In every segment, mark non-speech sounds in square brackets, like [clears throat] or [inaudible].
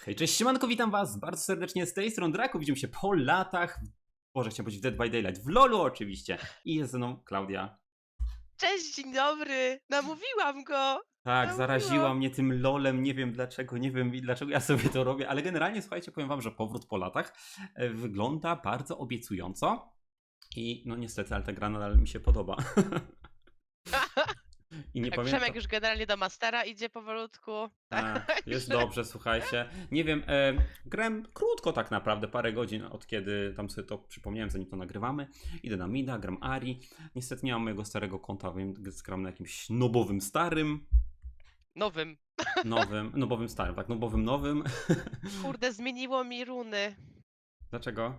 Hej, cześć, siemanko, witam was bardzo serdecznie z tej strony Draku. Widzimy się po latach. Boże, chciałem powiedzieć w Dead by Daylight. W LoLu oczywiście. I jest ze mną Klaudia. Cześć, dzień dobry! Namówiłam go! Tak, zaraziła mnie tym LoLem, nie wiem dlaczego, nie wiem dlaczego ja sobie to robię, ale generalnie słuchajcie, powiem wam, że powrót po latach e, wygląda bardzo obiecująco. I no niestety, ale ta gra nadal mi się podoba. [laughs] I nie Jak pamiętam. Przemek już generalnie do Mastera idzie powolutku. [laughs] Tak, jest dobrze, słuchajcie. Nie wiem, e, grałem krótko tak naprawdę, parę godzin od kiedy tam sobie to przypomniałem, zanim to nagrywamy. Idę na Mida, gram Ari. Niestety nie mam mojego starego konta, więc gram na jakimś nobowym starym. Nowym. [laughs] Nowym, nobowym starym, tak, nobowym nowym. [laughs] Kurde, zmieniło mi runy. Dlaczego?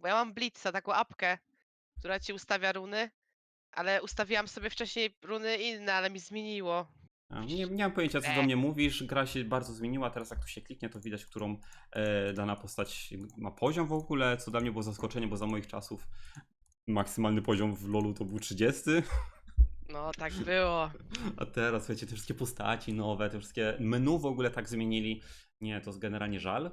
Bo ja mam Blitza, taką apkę, która ci ustawia runy. Ale ustawiłam sobie wcześniej runy inne, ale mi zmieniło. A, Nie, nie mam pojęcia, co do mnie mówisz. Gra się bardzo zmieniła. Teraz, jak tu się kliknie, to widać, którą e, dana postać ma poziom w ogóle. Co dla mnie było zaskoczenie, bo za moich czasów maksymalny poziom w LoLu to był 30. No, tak było. A teraz, wiecie, te wszystkie postaci nowe, te wszystkie menu w ogóle tak zmienili. Nie, to jest generalnie żal.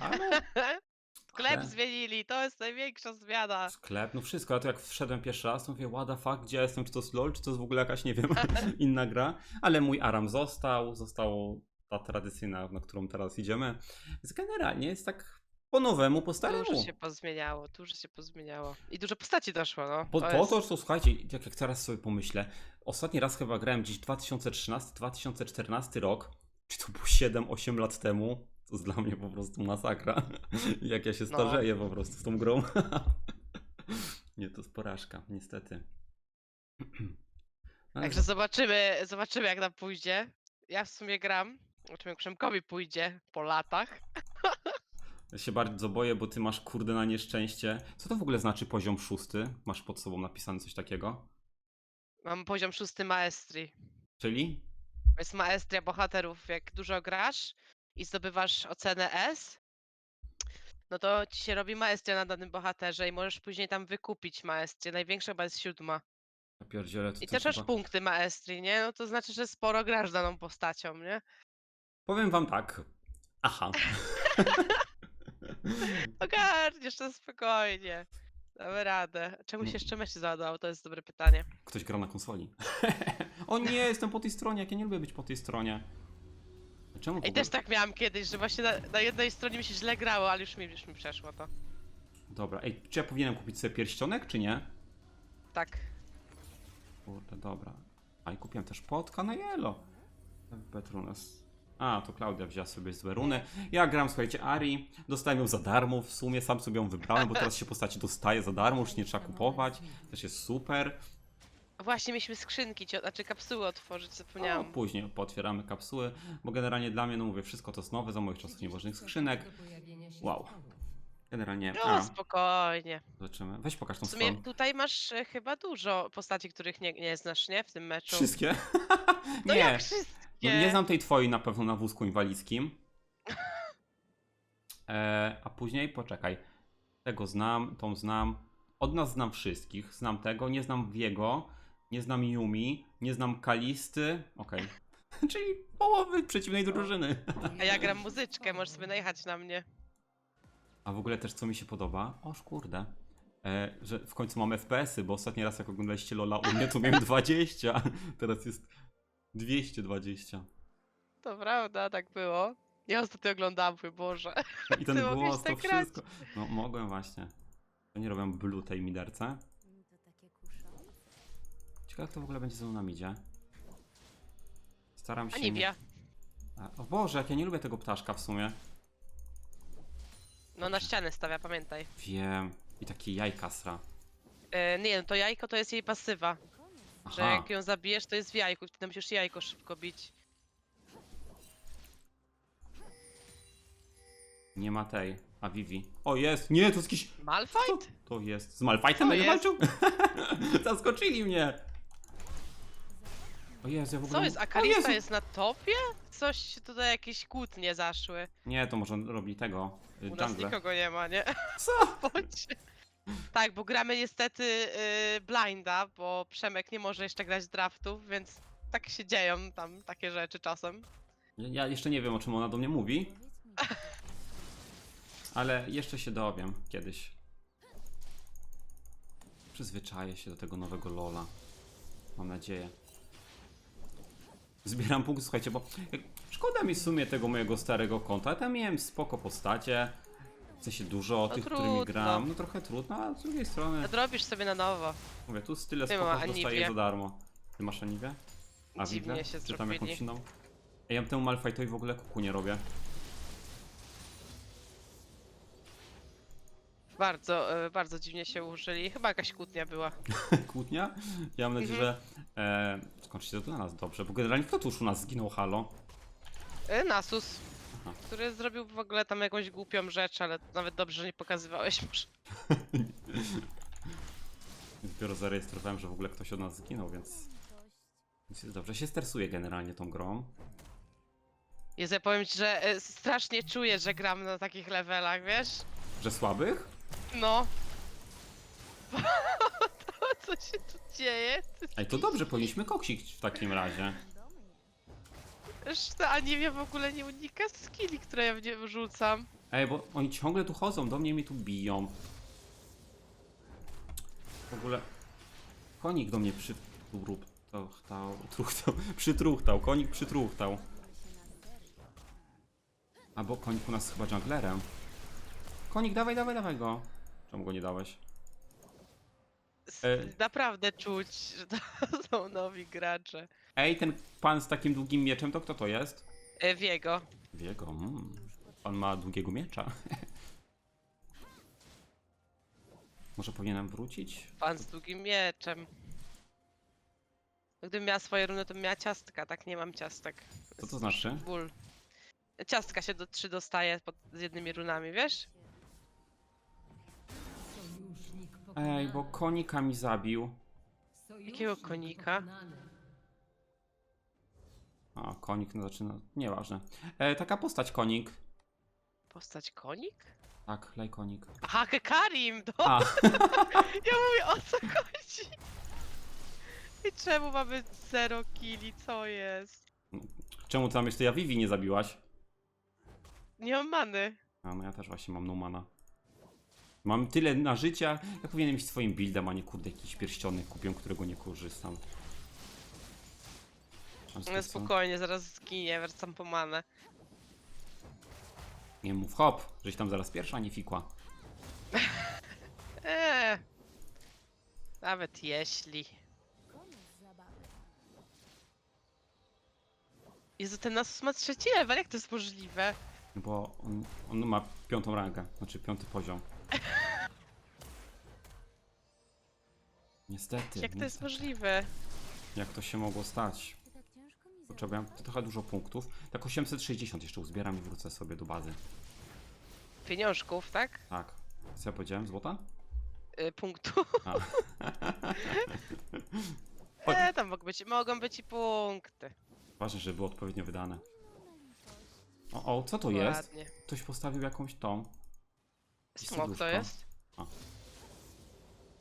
Ale [laughs] Sklep Ale- zmienili, to jest największa zmiana. sklep, no wszystko. A to jak wszedłem pierwszy raz, to mówię, what the fuck, gdzie ja jestem, czy to jest LoL, czy to jest w ogóle jakaś, nie wiem, [laughs] inna gra. Ale mój Aram został, został ta tradycyjna, na którą teraz idziemy. Więc generalnie jest tak po nowemu, po staremu. Dużo się pozmieniało, dużo się pozmieniało. I dużo postaci doszło, no. Po, to to, jest... to, to słuchajcie, jak, jak teraz sobie pomyślę, ostatni raz chyba grałem gdzieś 2013-2014 rok, czy to było 7-8 lat temu, to jest dla mnie po prostu masakra, [laughs] jak ja się No. starzeję po prostu z tą grą. [laughs] Nie, to jest porażka, niestety. [clears throat] Ale Także zobaczymy, zobaczymy jak nam pójdzie. Ja w sumie gram. Zobaczymy jak Przemkowi pójdzie po latach. Ja się bardzo boję, bo ty masz kurde na nieszczęście. Co to w ogóle znaczy poziom szósty? Masz pod sobą napisane coś takiego? Mam poziom szósty maestrii. Czyli? To jest maestria bohaterów. Jak dużo grasz i zdobywasz ocenę S, no to ci się robi maestria na danym bohaterze i możesz później tam wykupić maestrię. Największa chyba jest siódma. Ja pierdzielę, to I też masz chyba- punkty maestrii, nie? No to znaczy, że sporo grasz daną postacią, nie? Powiem wam tak. Aha. [laughs] Ogarniesz to spokojnie. Damy radę. Czemu się No. jeszcze mecz załadował? To jest dobre pytanie. Ktoś gra na konsoli. [laughs] o nie, jestem po tej stronie, jak ja nie lubię być po tej stronie. Czemu w I ogóle? też tak miałam kiedyś, że właśnie na, na jednej stronie mi się źle grało, ale już mi, już mi przeszło to. Dobra, ej, czy ja powinienem kupić sobie pierścionek, czy nie? Tak. Kurde, dobra. A i kupiłem też potka na yellow. Petrunas. A, to Klaudia wzięła sobie złe runy. Ja gram, słuchajcie, Ari. Dostałem ją za darmo w sumie, sam sobie ją wybrałem, bo teraz się postaci dostaje za darmo, już nie trzeba kupować. Też jest super. Właśnie mieliśmy skrzynki, cio- znaczy kapsuły otworzyć, No, zapomniałam. później pootwieramy kapsuły, bo generalnie dla mnie, no mówię, wszystko to jest nowe, za moich czasów nieważnych skrzynek. Wow. Generalnie, No, a, spokojnie. zobaczymy. Weź pokaż tą W sumie stronę. tutaj masz e, chyba dużo postaci, których nie, nie znasz, nie? W tym meczu. Wszystkie? [laughs] No nie, jak wszystkie? no, nie znam tej twojej na pewno na wózku inwalidzkim. [laughs] E, a później, poczekaj, tego znam, tą znam. Od nas znam wszystkich, znam tego, nie znam Wiego, nie znam Yumi, nie znam Kalisty, okej. [laughs] Czyli połowy przeciwnej drużyny. [laughs] A ja gram muzyczkę, możesz sobie najechać na mnie. A w ogóle też co mi się podoba, oż kurde, e, że w końcu mam FPS-y, bo ostatni raz jak oglądaliście Lola u mnie to miałem [laughs] 20, teraz jest 220. To prawda, tak było. Ja ostatnio oglądałam, mój Boże. I ten Ty mogłeś głos, to tak grać. wszystko. No mogłem właśnie. To nie robią blue tej miderce. Ciekawe jak to w ogóle będzie ze mną na midzie. Staram się nie... Aniwia. A, O Boże, jak ja nie lubię tego ptaszka w sumie. No na ścianę stawia, pamiętaj. Wiem. I takie jajka sra. E, nie, no to jajko to jest jej pasywa. Że Aha. jak ją zabijesz, to jest w jajku. Wtedy musisz jajko szybko bić. Nie ma tej. A Vivi. O jest! Nie, to jest jakiś... Malfight? to jest? Z Malfightem będę walczył? [laughs] Zaskoczyli mnie! O Jezu, ja w ogóle... Co jest? A O Kalista Jezu! jest na topie? Coś tutaj jakieś kłótnie zaszły. Nie, to może on robi tego. y, U nas Jungle. nikogo nie ma, nie? Co? [laughs] Bądź. Tak, bo gramy niestety y, blinda, bo Przemek nie może jeszcze grać draftów, więc tak się dzieją tam takie rzeczy czasem. Ja ja jeszcze nie wiem, o czym ona do mnie mówi. [laughs] Ale jeszcze się dowiem kiedyś. Przyzwyczaję się do tego nowego Lola. Mam nadzieję. Zbieram punkty, słuchajcie, bo szkoda mi w sumie tego mojego starego konta. Ja tam miałem spoko postacie. W sensie dużo tych, którymi trudno. gram. No trochę trudno, a z drugiej strony, Nadrobisz sobie na nowo. mówię, tu tyle Ty spoko dostaję za darmo. Ty masz Aniwię? A Dziwnie Wiwę? się Czy tam jakąś inną? Ej, Ja temu Malfightowi w ogóle kuku nie robię. Bardzo, e, bardzo dziwnie się użyli. Chyba jakaś kłótnia była. [laughs] Kłótnia? Ja mam nadzieję, Mhm. że e, skończy się to dla nas dobrze, bo generalnie kto tu już u nas zginął, halo? E, Nasus, Aha. który zrobił w ogóle tam jakąś głupią rzecz, ale nawet dobrze że nie pokazywałeś [laughs] może. [laughs] Dopiero zarejestrowałem, że w ogóle ktoś od nas zginął, więc, więc jest dobrze. Się stresuję generalnie tą grą. Jezu, ja powiem ci, że e, strasznie czuję, że gram na takich levelach, wiesz? Że słabych? No. [laughs] co się tu dzieje? Ej, to dobrze, powinniśmy koksik w takim razie. Już ta Aniwia w ogóle nie unika skilli, które ja w nie wrzucam. Ej, bo oni ciągle tu chodzą, do mnie mi tu biją. W ogóle konik do mnie przytruchtał, truchtał, [laughs] przytruchtał, konik przytruchtał. Albo konik u nas chyba junglerem. Konik, dawaj, dawaj, dawaj go. Czemu go nie dałeś? S- E. Naprawdę czuć, że to [laughs] są nowi gracze. Ej, ten pan z takim długim mieczem, to kto to jest? E, Wiego. Wiego, mm. Pan ma długiego miecza. [laughs] Może powinienem wrócić? Pan z długim mieczem. Gdybym miała swoje runy, to bym miała ciastka, tak nie mam ciastek. Co to znaczy? Ból. Ciastka się do trzy dostaje pod, z jednymi runami, wiesz? Ej, bo konika mi zabił. Jakiego konika? A, konik, no zaczyna. Nieważne. E, taka postać konik. Postać konik? Tak, lej konik. Aha, Karim! Do... A, [laughs] Ja mówię, o co chodzi? I czemu mamy zero killi? Co jest? czemu tam jeszcze ja Vivi nie zabiłaś? Nie mam many. A, no ja też właśnie mam Numana. Mam tyle na życia, jak powinienem iść swoim buildem, a nie kurde jakiś pierścionek kupię, którego nie korzystam. No spokojnie, zaraz zginie, wracam po manę. Nie mów hop, żeś tam zaraz pierwsza, nie fikła. [laughs] Eee. Nawet jeśli. Jezu, ten Nasus ma trzeci level, jak to jest możliwe? No Bo on, on ma piątą rangę, znaczy piąty poziom. Niestety, Jak to jest niestety. możliwe? Jak to się mogło stać? Potrzebuję trochę dużo punktów. Tak 860 jeszcze uzbieram i wrócę sobie do bazy. Pieniążków, tak? Tak. Co ja powiedziałem? Złota? Y, punktu. A. [laughs] [laughs] E, tam mogą być, mogą być i punkty. Ważne, żeby było odpowiednio wydane. O, o, co to jest? Ładnie. Ktoś postawił jakąś tą. I Smok to serduszko. jest?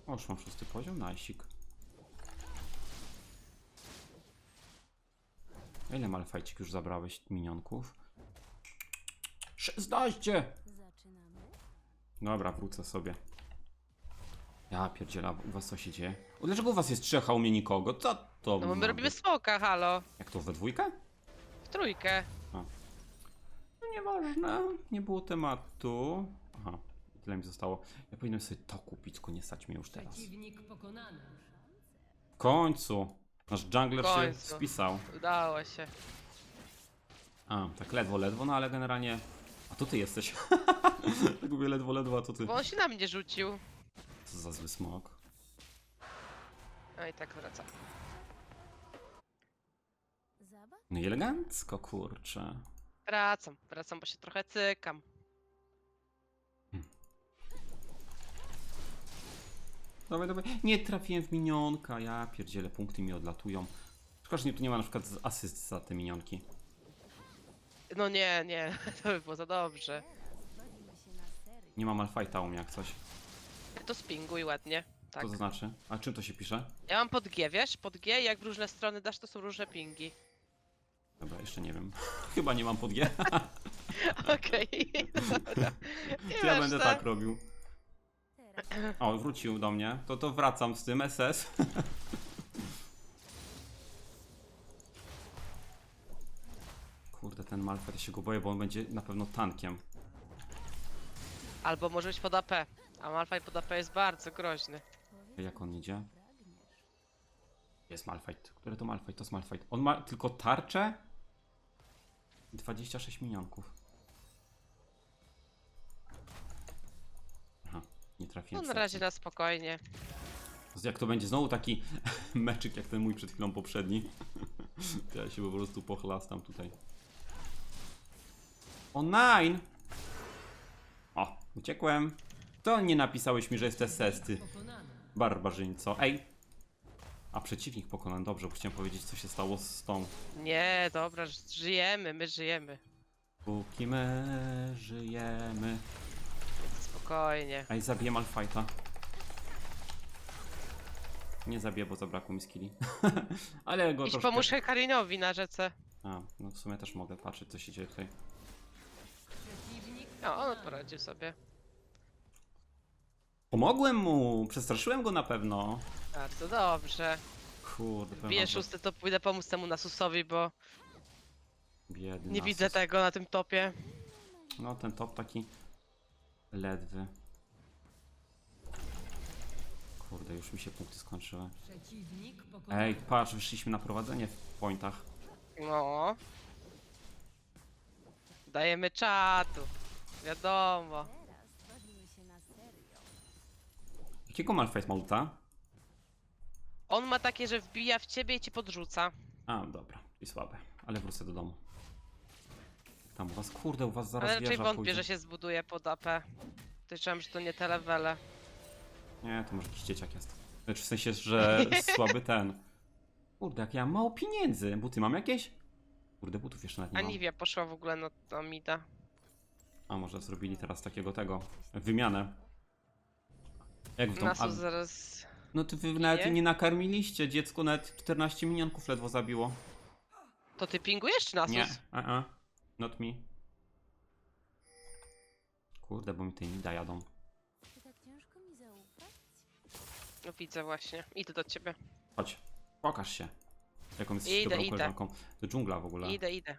O, już mam szósty poziom, najsik. A Ile malfajcik już zabrałeś minionków? 16! Dobra, wrócę sobie. Ja pierdziela, u was co się dzieje? O, dlaczego u was jest trzech, a u mnie nikogo? Co to No bo my robimy być? smoka, halo. Jak to, we dwójkę? W trójkę. No nieważne, nie było tematu. Tyle mi zostało. Ja powinienem sobie to kupić, tylko nie stać mnie już teraz. Przeciwnik pokonany. W końcu! Nasz jungler W się końcu. spisał. Udało się. A, tak ledwo, ledwo, no ale generalnie... A to ty jesteś. [laughs] tak mówię ledwo, ledwo, a to ty. Bo on się na mnie rzucił. Co za zły smok. No i tak wraca. No i elegancko, kurczę. Wracam, wracam, bo się trochę cykam. Dawaj, dawaj. Nie trafiłem w minionka, ja pierdzielę, punkty mi odlatują. Szkoda, że nie, tu nie ma na przykład z- asyst za te minionki. No nie, nie, [laughs] to by było za dobrze. Nie ma malfighta u mnie jak coś. To spinguj ładnie. Tak. Co to znaczy? A czym to się pisze? Ja mam pod G, wiesz? Pod G, jak w różne strony dasz, to są różne pingi. Dobra, jeszcze nie wiem. [laughs] Chyba nie mam pod G. [laughs] Okej, dobra. Ja będę Nieważne. tak robił. O, wrócił do mnie. To to wracam z tym SS. Kurde, ten Malfet, ja się go boję, bo on będzie na pewno tankiem. Albo może być pod AP. A Malphite pod AP jest bardzo groźny. Jak on idzie? Jest Malfight. Który to Malfight? To jest Malfight. On ma tylko tarczę? I 26 minionków. Nie No trafiłem. na razie na spokojnie. Jak to będzie znowu taki [laughs] meczyk jak ten mój przed chwilą poprzedni. [laughs] to ja się po prostu pochlastam tutaj. O nine! O, uciekłem. To nie napisałeś mi, że jest SS, ty barbarzyńco. Ej! A przeciwnik pokonany, dobrze, bo chciałem powiedzieć co się stało z tą. Nie, dobra, żyjemy, my żyjemy. Póki my żyjemy. Spokojnie. Ej, zabiję Malfighta. Nie zabiję, bo zabrakło mi skilli. [laughs] Ale go Idź troszkę... pomóż Hekarinowi na rzece. A, no w sumie też mogę patrzeć, co się dzieje tutaj. O, on poradził sobie. Pomogłem mu! Przestraszyłem go na pewno. Bardzo dobrze. Kurde, powiem Bije wam, że szósty, to pójdę pomóc temu Nasusowi, bo biedny nie Nasus. widzę tego na tym topie. No, ten top taki ledwy. Kurde, już mi się punkty skończyły. Ej, patrz, wyszliśmy na prowadzenie w pointach. No. Dajemy czatu. Wiadomo. Jakiego Malfight ma ulta? On ma takie, że wbija w ciebie i cię podrzuca. A, dobra, i słabe. Ale wrócę do domu. Tam u was, kurde, u was zaraz Ale raczej wieża wątpię, pójdzie. że się zbuduje pod AP. Podejrzewam, że to nie te levele. Nie, to może jakiś dzieciak jest. Znaczy w sensie, że [laughs] słaby ten. Kurde, jak ja mam mało pieniędzy. Buty mam jakieś? Kurde, butów jeszcze nawet nie mam. Aniwia poszła w ogóle na, na mida. A może zrobili teraz takiego tego. Wymianę. Jak w tą. Nasu A, zaraz... no to wy nawet Nie? nie nakarmiliście. Dziecko nawet 14 milionków ledwo zabiło. To ty pingujesz czy Nasus? Nie. Uh -uh. Not me. Kurde, bo mi tej mida jadą. Czy tak ciężko mi zaufać? No widzę właśnie. Idę do ciebie. Chodź, pokaż się. Jaką jesteś Idę, dobrą idę. koleżanką. To dżungla w ogóle. Idę, idę.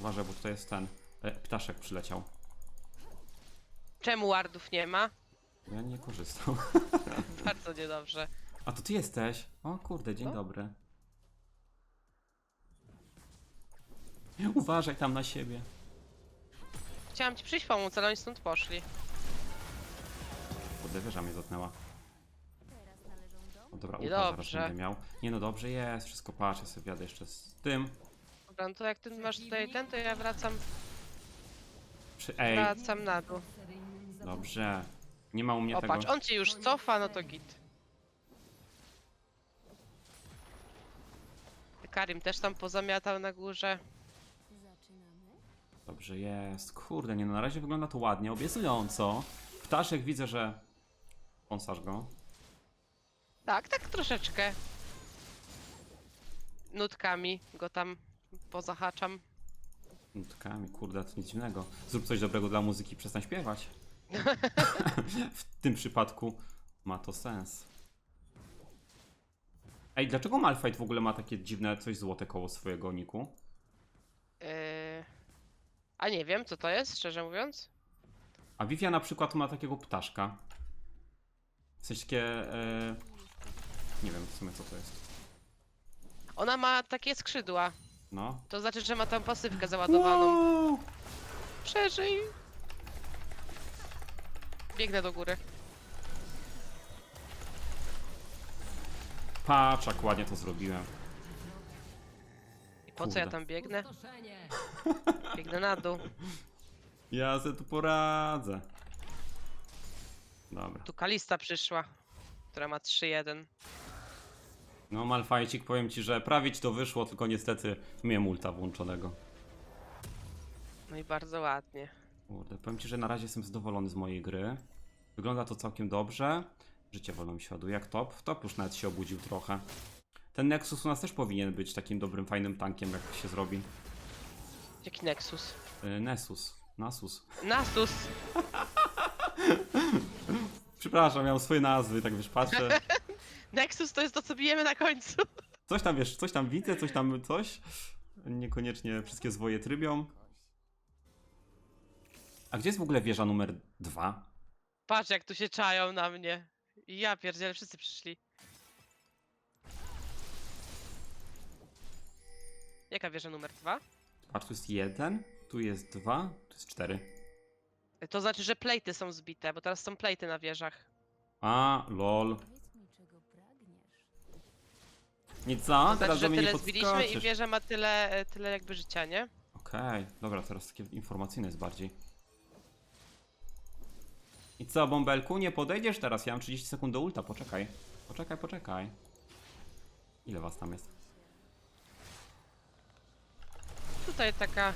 Uważaj, bo tutaj jest ten. E, ptaszek przyleciał. Czemu wardów nie ma? Ja nie korzystał. [laughs] Bardzo niedobrze. A to ty jesteś? O kurde, dzień No. dobry. [laughs] Uważaj tam na siebie. Chciałam ci przyjść pomóc, ale oni stąd poszli. Kurde, wieża mnie dotknęła. Teraz należą do O, dobra, Nie zaraz dobrze. będę miał. Nie no, dobrze jest, wszystko patrz, ja sobie jadę jeszcze z tym. Dobra, no to jak ty masz tutaj ten, to ja wracam, Przy... Ej, wracam na dół. dobrze. Nie ma u mnie O tego. patrz, on cię już cofa, no to git. Karim też tam pozamiatał na górze. Dobrze jest. Kurde, nie no, na razie wygląda to ładnie, obiecująco. Ptaszek widzę, że... Pąsasz go. Tak, tak troszeczkę. Nutkami go tam pozahaczam. Nutkami, kurde, to nic dziwnego. Zrób coś dobrego dla muzyki, przestań śpiewać. [laughs] w tym przypadku ma to sens. Ej, dlaczego Malphite w ogóle ma takie dziwne coś złote koło swojego niku? A nie wiem, co to jest, szczerze mówiąc. A Vivia na przykład ma takiego ptaszka. W sensie takie... E... Nie wiem w sumie co to jest. Ona ma takie skrzydła. No. To znaczy, że ma tam pasywkę załadowaną. Wow! Przeżyj! Biegnę do góry. Patrz, jak ładnie to zrobiłem. Po co ja tam biegnę? Biegnę na dół. Ja se tu poradzę. Dobra. Tu Kalista przyszła, która ma 3-1. No Malfajcik, powiem ci, że prawie ci to wyszło, tylko niestety miałem multa włączonego. No i bardzo ładnie. Kurde, powiem ci, że na razie jestem zadowolony z mojej gry. Wygląda to całkiem dobrze. Życie wolno mi się ładuje jak top. Top już nawet się obudził trochę. Ten Nexus u nas też powinien być takim dobrym, fajnym tankiem, jak się zrobi. Jaki Nexus? Y, Nessus. Nasus. Nasus! [laughs] Przepraszam, miałem swoje nazwy, tak wiesz, patrzę. [laughs] Nexus to jest to, co bijemy na końcu. [laughs] Coś tam, wiesz, coś tam widzę, coś tam coś. Niekoniecznie wszystkie zwoje trybią. A gdzie jest w ogóle wieża numer dwa? Patrz, jak tu się czają na mnie. I Ja pierdzielę, wszyscy przyszli. Jaka wieża numer dwa? Patrz, tu jest jeden, tu jest dwa, tu jest cztery. To znaczy, że plejty są zbite, bo teraz są plejty na wieżach. A, lol. Powiedz mi, czego pragniesz. Nic za, To teraz znaczy, do że mnie nie tyle zbiliśmy i podskoczysz. wieża ma tyle, e, tyle jakby życia, nie? Okej, dobra, teraz takie informacyjne jest bardziej. I co, bąbelku, nie podejdziesz teraz? Ja mam 30 sekund do ulta, poczekaj. Poczekaj, poczekaj. Ile was tam jest? Tutaj taka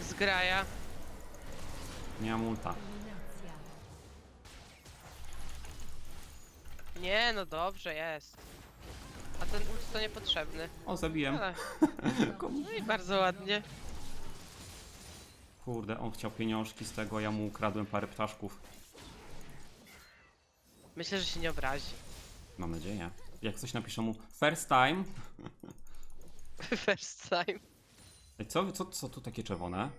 zgraja. Nie mam ulta. Nie, no dobrze jest. A ten ult to niepotrzebny. O, zabiłem. Ale... [laughs] No i bardzo ładnie. Kurde, on chciał pieniążki z tego, ja mu ukradłem parę ptaszków. Myślę, że się nie obrazi. Mam nadzieję. Jak coś napiszę mu first time. [laughs] [laughs] First time. Ej, Co, co, co tu takie czerwone?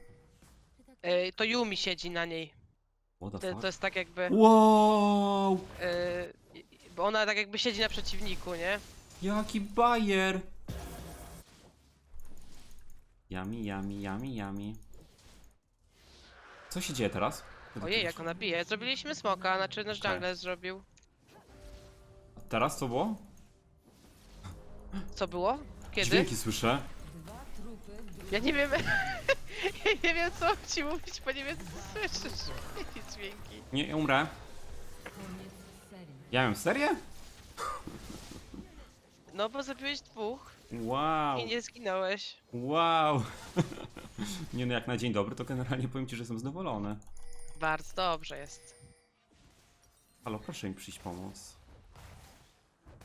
Ej, to Yumi siedzi na niej. What the To, fuck? to jest tak jakby... Wow! Yy, bo ona tak jakby siedzi na przeciwniku, nie? Jaki bajer! Yami, yami, yami, yami. Co się dzieje teraz? Ojej, jak ona bije. Zrobiliśmy smoka, znaczy nasz Okej. jungler zrobił. Teraz co było? Co było? Kiedy? Dźwięki słyszę. Ja nie wiem. [laughs] ja nie wiem co mam ci mówić, bo nie wiem co słyszysz. Jakie dźwięki. Nie, umrę. Ja miałem serię? No bo zabiłeś dwóch Wow, i nie zginąłeś. wow. [laughs] Nie no, jak na dzień dobry, to generalnie powiem ci, że jestem zadowolony. Bardzo dobrze jest. Halo, proszę mi przyjść pomóc.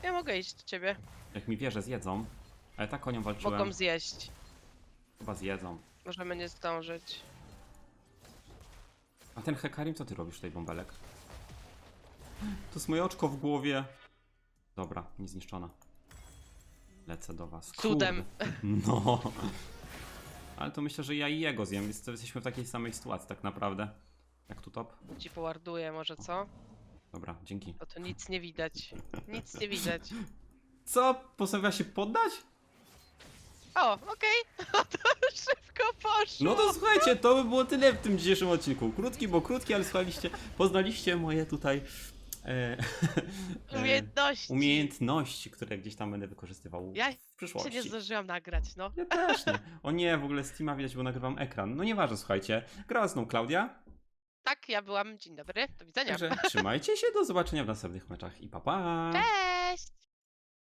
Ja mogę iść do ciebie. Jak mi wieże zjedzą. A ja tak konią walczyłem. Mogą zjeść. Chyba zjedzą. Możemy nie zdążyć. A ten hekarim, co ty robisz tutaj, bąbelek? To jest moje oczko w głowie. Dobra, niezniszczona. Lecę do was. Cudem. Kurde. No. Ale to myślę, że ja i jego zjem, więc jesteśmy w takiej samej sytuacji tak naprawdę. Jak tu top? Ci powarduję może, co? Dobra, dzięki. Bo to nic nie widać. Nic nie widać. Co? Postanowiła się poddać? O, okej. [laughs] to szybko poszło. No to słuchajcie, to by było tyle w tym dzisiejszym odcinku. Krótki, bo krótki, ale słuchaliście, poznaliście moje tutaj e, [laughs] e, Umiejętności. umiejętności, które gdzieś tam będę wykorzystywał Ja w się przyszłości. nie zdążyłam nagrać, no. Ja też nie. O nie, w ogóle Steama widać, bo nagrywam ekran. No nieważne, słuchajcie. Grała z Klaudia. Tak, ja byłam. Dzień dobry. Do widzenia. Także trzymajcie się, do zobaczenia w następnych meczach i pa pa! Cześć!